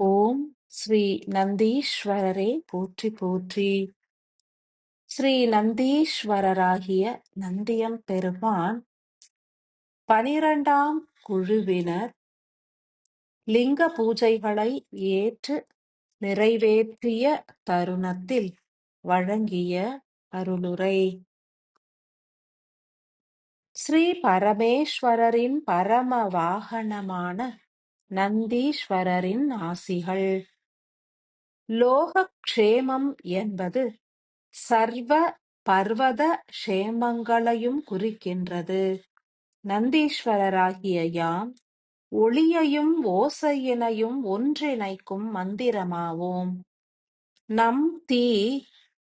ஓம் ஸ்ரீ நந்தீஸ்வரரே போற்றி போற்றி. ஸ்ரீ நந்தீஸ்வரராகிய நந்தியம் பெருமான் பனிரெண்டாம் குழுவினர் லிங்க பூஜைகளை ஏற்று நிறைவேற்றிய தருணத்தில் வழங்கிய அருளுரை. ஸ்ரீ பரமேஸ்வரரின் பரம வாகனமான நந்தீஸ்வரரின் ஆசிகள். லோகக்ஷேமம் என்பது சர்வ பர்வத க்ஷேமங்களையும் குறிக்கின்றது. நந்தீஸ்வரராகிய யாம் ஒளியையும் ஓசையினையும் ஒன்றிணைக்கும் மந்திரமாவோம். நம் தீ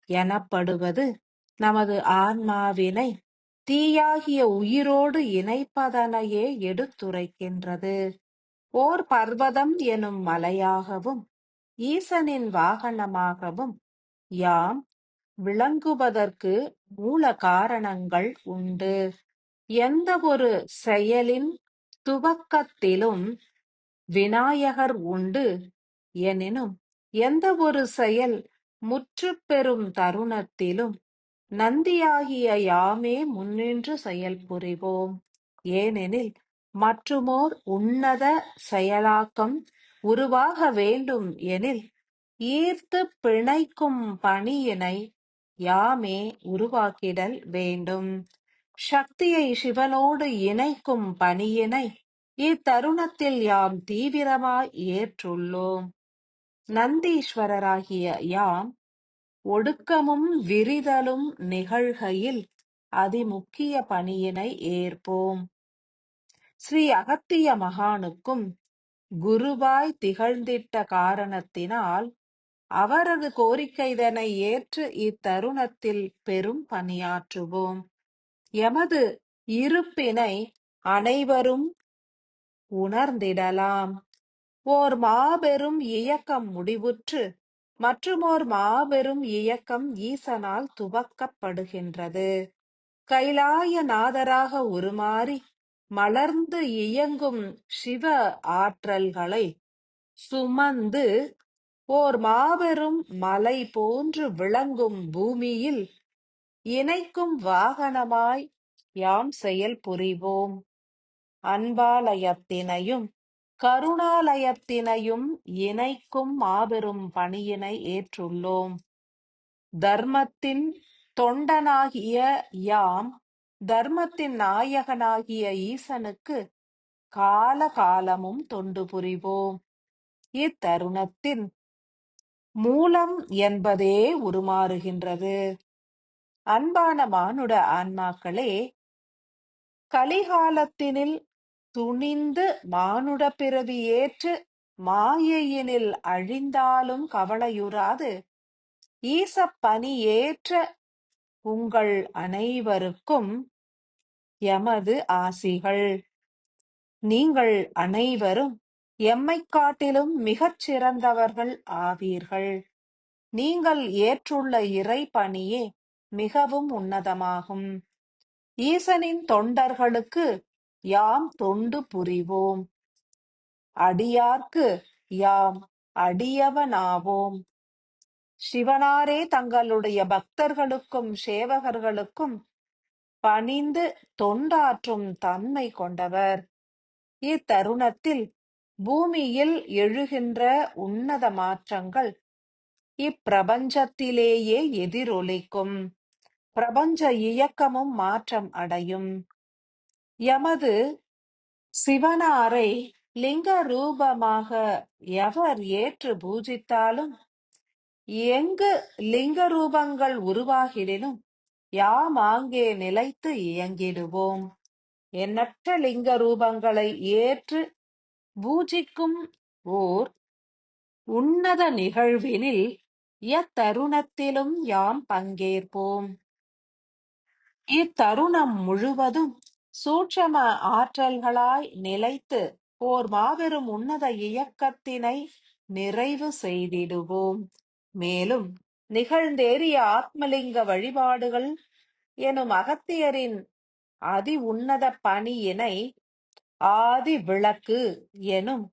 எனப்படுவது நமது ஆன்மாவினை தீயாகிய உயிரோடு இணைப்பதனையே எடுத்துரைக்கின்றது. ஓர் பர்வதம் எனும் மலையாகவும் ஈசனின் வாகனமாகவும் யாம் விளங்குவதற்கு மூல காரணங்கள் உண்டு. எந்த ஒரு செயலின் துவக்கத்திலும் விநாயகர் உண்டு எனினும் எந்த ஒரு செயல் முற்றுப்பெறும் தருணத்திலும் நந்தியாகிய யாமே முன்னின்று செயல் புரிவோம் ஏனெனில் மற்றுமோர் உன்னத செயலாக்கம் உருவாக வேண்டும் எனில் ஈர்த்துப் பிணைக்கும் பணியினை யாமே உருவாக்கிடல் வேண்டும். சக்தியை சிவனோடு இணைக்கும் பணியினை இத்தருணத்தில் யாம் தீவிரமாய் ஏற்றுள்ளோம். நந்தீஸ்வரராகிய யாம் ஒடுக்கமும் விரிதலும் நிகழ்கையில் அதிமுக்கிய பணியினை ஏற்போம். ஸ்ரீ அகத்திய மகானுக்கும் குருவாய் திகழ்ந்திட்ட காரணத்தினால் அவரது கோரிக்கைதனை ஏற்று இத்தருணத்தில் பெரும் பணியாற்றுவோம். எமது இருப்பினை அனைவரும் உணர்ந்திடலாம். ஓர் மாபெரும் இயக்கம் முடிவுற்று மற்றுமோர் மாபெரும் இயக்கம் ஈசனால் துவக்கப்படுகின்றது. கைலாய நாதராக உருமாறி மலர்ந்து இயங்கும் சிவ ஆற்றல்களை சுமந்து ஓர் மாபெரும் மலை போன்று விளங்கும் பூமியில் இணைக்கும் வாகனமாய் யாம் செயல் புரிவோம். அன்பாலயத்தினையும் கருணாலயத்தினையும் இணைக்கும் மாபெரும் பணியினை ஏற்றுள்ளோம். தர்மத்தின் தொண்டனாகிய யாம் தர்மத்தின் நாயகனாகிய ஈசனுக்கு கால காலமும் தொண்டு புரிவோம். இத்தருணத்தின் மூலம் என்பதே உருமாறுகின்றது. அன்பான மானுட ஆன்மாக்களே கலிகாலத்தினில் துணிந்து மானுட பிறவி ஏற்று மாயையினில் அழிந்தாலும் கவலையுறாது. ஈசப்பணி ஏற்ற உங்கள் அனைவருக்கும் எமது ஆசிகள். நீங்கள் அனைவரும் எம்மைக் காட்டிலும் மிகச் சிறந்தவர்கள் ஆவீர்கள். நீங்கள் ஏற்றுள்ள இறை பணியே மிகவும் உன்னதமாகும். ஈசனின் தொண்டர்களுக்கு யாம் தொண்டு புரிவோம். அடியார்க்கு யாம் அடியவனாவோம். சிவனாரே தங்களுடைய பக்தர்களுக்கும் சேவகர்களுக்கும் பணிந்து தொண்டாற்றும் தன்மை கொண்டவர். இத்தருணத்தில் பூமியில் எழுகின்ற உன்னத மாற்றங்கள் இப்பிரபஞ்சத்திலேயே எதிரொலிக்கும். பிரபஞ்ச இயக்கமும் மாற்றம் அடையும். எமது சிவனாரை லிங்க ரூபமாக எவர் ஏற்று பூஜித்தாலும் எங்கு லிங்க ரூபங்கள் உருவாகிடினும் யாம் ஆங்கே நிலைத்து இயங்கிடுவோம். எண்ணற்ற லிங்க ரூபங்களை ஏற்று பூஜிக்கும் ஓர் உன்னத நிகழ்வினில் எத்தருணத்திலும் யாம் பங்கேற்போம். இத்தருணம் முழுவதும் சூட்சம ஆற்றல்களாய் நிலைத்து ஓர் மாபெரும் உன்னத இயக்கத்தினை நிறைவு செய்திடுவோம். மேலும் நிகழ்ந்தேறிய ஆத்மலிங்க வழிபாடுகள் எனும் அகத்தியரின் அதி உன்னத பணியினை ஆதி விளக்கு எனும்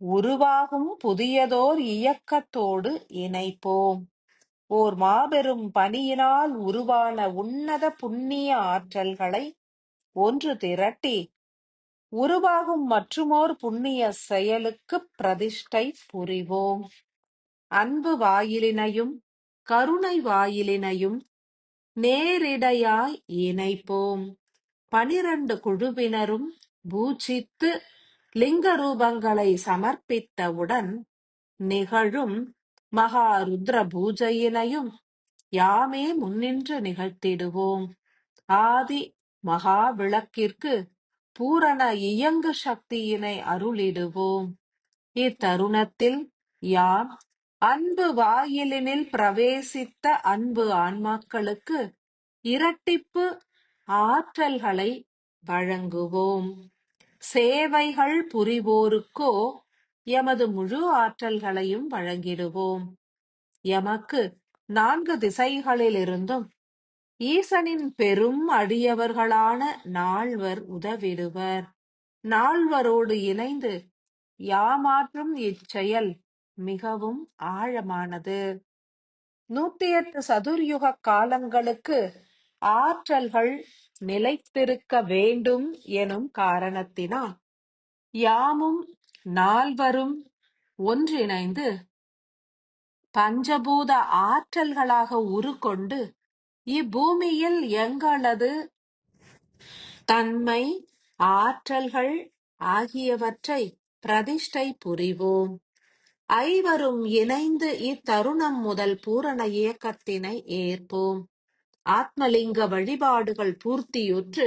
உருவாகும் புதியதோர் இயக்கத்தோடு இணைப்போம். ஓர் மாபெரும் பணியினால் உருவான உன்னத புண்ணிய ஆற்றல்களை ஒன்று திரட்டி உருவாகும் மற்றுமோர் புண்ணிய செயலுக்குப் பிரதிஷ்டை புரிவோம். அன்பு வாயிலினையும் கருணை வாயிலினையும் நேரிடையாய் இணைப்போம். பனிரண்டு குழுவினரும் பூஜித்து லிங்க ரூபங்களை சமர்ப்பித்தவுடன் நிகழும் மகா ருத்ர பூஜையினையும் யாமே முன்னின்று நிகழ்த்திடுவோம். ஆதி மகா விளக்கிற்கு பூரண இயங்கு சக்தியினை அருளிடுவோம். இத்தருணத்தில் யாம் அன்பு வாயிலினில் பிரவேசித்த அன்பு ஆன்மாக்களுக்கு இரட்டிப்பு ஆற்றல்களை வழங்குவோம். சேவைகள் புரிவோருக்கோ எமது முழு ஆற்றல்களையும் வழங்கிடுவோம். எமக்கு நான்கு திசைகளிலிருந்தும் ஈசனின் பெரும் அடியவர்களான நால்வர் உதவிடுவர். நால்வரோடு இணைந்து யாமாற்றும் இச்செயல் மிகவும் ஆழமானது. நூத்தி எட்டு சதுர்யுக காலங்களுக்கு ஆற்றல்கள் நிலைத்திருக்க வேண்டும் எனும் காரணத்தினால் யாமும் நால்வரும் ஒன்றிணைந்து பஞ்சபூத ஆற்றல்களாக உருக்கொண்டு இப்பூமியில் எங்களது தன்மை ஆற்றல்கள் ஆகியவற்றை பிரதிஷ்டை புரிவோம். ஐவரும் இணைந்து இத்தருணம் முதல் பூரண இயக்கத்தினை ஏற்போம். ஆத்மலிங்க வழிபாடுகள் பூர்த்தியுற்று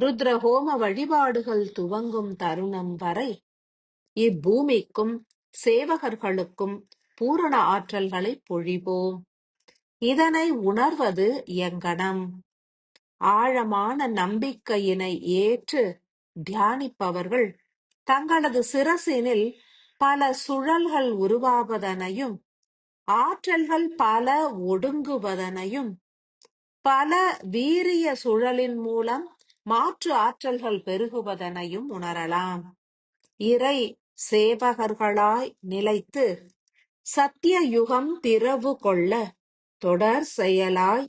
ருத்ரஹோம வழிபாடுகள் துவங்கும் தருணம் வரை இப்பூமிக்கும் சேவகர்களுக்கும் பூரண ஆற்றல்களை பொழிவோம். இதனை உணர்வது எங்கனம்? ஆழமான நம்பிக்கையினை ஏற்று தியானிப்பவர்கள் தங்களது சிரசினில் பல சுழல்கள் உருவாவதனையும் ஆற்றல்கள் பல ஒடுங்குவதனையும் பல வீரிய சுழலின் மூலம் மாற்று ஆற்றல்கள் பெருகுவதனையும் உணரலாம். இறை சேவகர்களாய் நிலைத்து சத்திய யுகம் திறவு கொள்ள தொடர் செயலாய்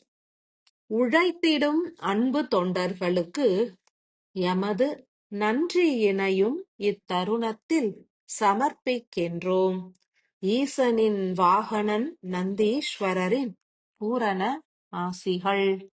உழைத்திடும் அன்பு தொண்டர்களுக்கு எமது நன்றியினையும் இத்தருணத்தில் சமர்ப்பிக்கின்றோம். ஈசனின் வாகனன் நந்தீஸ்வரரின் பூரண ஆசிகள்.